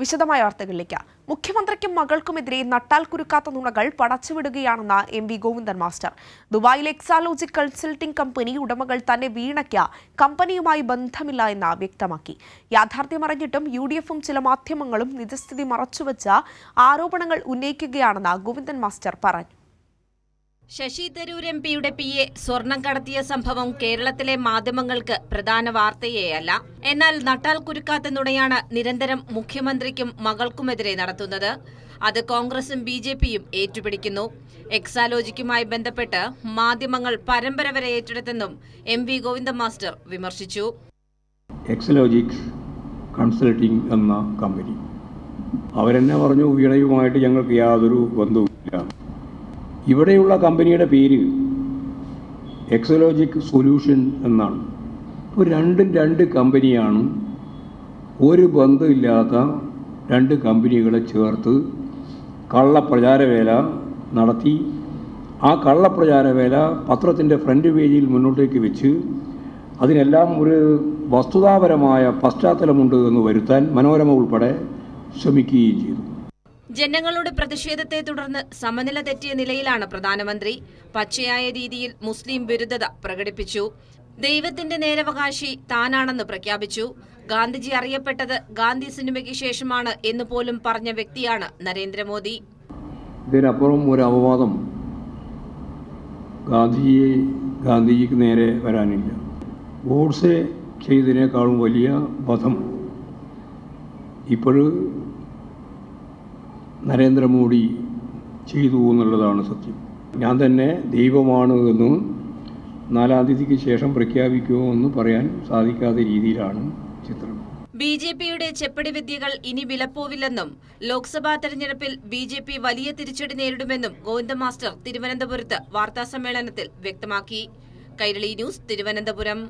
വിശദമായ വാർത്തകളിലേക്ക്. മുഖ്യമന്ത്രിക്കും മകൾക്കുമെതിരെ നട്ടാൽ കുരുക്കാത്ത നുണകൾ പടച്ചുവിടുകയാണെന്ന് എം വി ഗോവിന്ദൻ മാസ്റ്റർ. ദുബായിലെ എക്സാലോജി കൺസൾട്ടിംഗ് കമ്പനി ഉടമകൾ തന്നെ വീണയ്ക്ക് കമ്പനിയുമായി ബന്ധമില്ല എന്ന് വ്യക്തമാക്കി. യാഥാർത്ഥ്യമറിഞ്ഞിട്ടും യു ഡി എഫും ചില മാധ്യമങ്ങളും നിജസ്ഥിതി മറച്ചുവെച്ച ആരോപണങ്ങൾ ഉന്നയിക്കുകയാണെന്ന് ഗോവിന്ദൻ മാസ്റ്റർ പറഞ്ഞു. ശശി തരൂർ എം പിയുടെ പി എ സ്വർണം കടത്തിയ സംഭവം കേരളത്തിലെ മാധ്യമങ്ങൾക്ക് പ്രധാന വാർത്തയേയല്ല. എന്നാൽ നട്ടാൽ കുരുക്കാത്ത നുണയാണ് നിരന്തരം മുഖ്യമന്ത്രിക്കും മകൾക്കുമെതിരെ നടത്തുന്നത്. അത് കോൺഗ്രസും ബി ജെ പിയും ഏറ്റുപിടിക്കുന്നു. എക്സാലോജിക്കുമായി ബന്ധപ്പെട്ട് മാധ്യമങ്ങൾ പരമ്പര വരെ ഏറ്റെടുത്തെന്നും എം വി ഗോവിന്ദ മാസ്റ്റർ വിമർശിച്ചു. കൺസൾട്ടിംഗ് എന്ന കമ്പനി. അവരെന്നെ പറഞ്ഞു വീണയുമായിട്ട് ഞങ്ങൾക്ക് യാതൊരു ബന്ധവുമില്ല. ഇവിടെയുള്ള കമ്പനിയുടെ പേര് എക്സലോജിക് സൊല്യൂഷൻ എന്നാണ്. ഇപ്പോൾ രണ്ടും രണ്ട് കമ്പനിയാണ്. ഒരു ബന്ധമില്ലാത്ത രണ്ട് കമ്പനികളെ ചേർത്ത് കള്ളപ്രചാരവേല നടത്തി. ആ കള്ളപ്രചാരവേല പത്രത്തിന്റെ ഫ്രണ്ട് പേജിൽ മുന്നോട്ടേക്ക് വെച്ച് അതിനെല്ലാം ഒരു വസ്തുതാപരമായ പശ്ചാത്തലമുണ്ട് എന്ന് വരുത്താൻ മനോരമ ഉൾപ്പെടെ ശ്രമിക്കുകയും ചെയ്തു. ജനങ്ങളുടെ പ്രതിഷേധത്തെ തുടർന്ന് സമനില തെറ്റിയ നിലയിലാണ് പ്രധാനമന്ത്രി. പച്ചയായ രീതിയിൽ മുസ്ലിം വിരുദ്ധത പ്രകടിപ്പിച്ചു. ദൈവത്തിന്റെ നേരവകാശി താനാണെന്ന് പ്രഖ്യാപിച്ചു. ഗാന്ധിജി അറിയപ്പെട്ടത് ഗാന്ധി സിനിമയ്ക്ക് ശേഷമാണ് എന്ന് പോലും പറഞ്ഞ വ്യക്തിയാണ് നരേന്ദ്രമോദി. ഇതിനപ്പുറം ഒരു അപവാദം. ഗാന്ധിജിയെ ഗാന്ധിജിക്ക് നേരെ വരാനില്ല. ഗോഡ്സെ ചെയ്തതിനേക്കാളും വലിയ വധം. ഇപ്പോൾ നരേന്ദ്രമോദി ചെയ്തു എന്നുള്ളതാണ് സത്യം. ഞാൻ തന്നെ ദൈവമാണ് എന്നും നാലാം തീയതിക്ക് ശേഷം പ്രഖ്യാപിക്കുമോ എന്ന് പറയാൻ സാധിക്കാത്ത രീതിയിലാണ് ചിത്രം. ബി ജെ പിയുടെ ചെപ്പടി വിദ്യകൾ ഇനി വിലപ്പോവില്ലെന്നും ലോക്സഭാ തെരഞ്ഞെടുപ്പിൽ ബി ജെ പി വലിയ തിരിച്ചടി നേരിടുമെന്നും ഗോവിന്ദ മാസ്റ്റർ തിരുവനന്തപുരത്ത് വാർത്താസമ്മേളനത്തിൽ വ്യക്തമാക്കി. കൈരളി ന്യൂസ് തിരുവനന്തപുരം.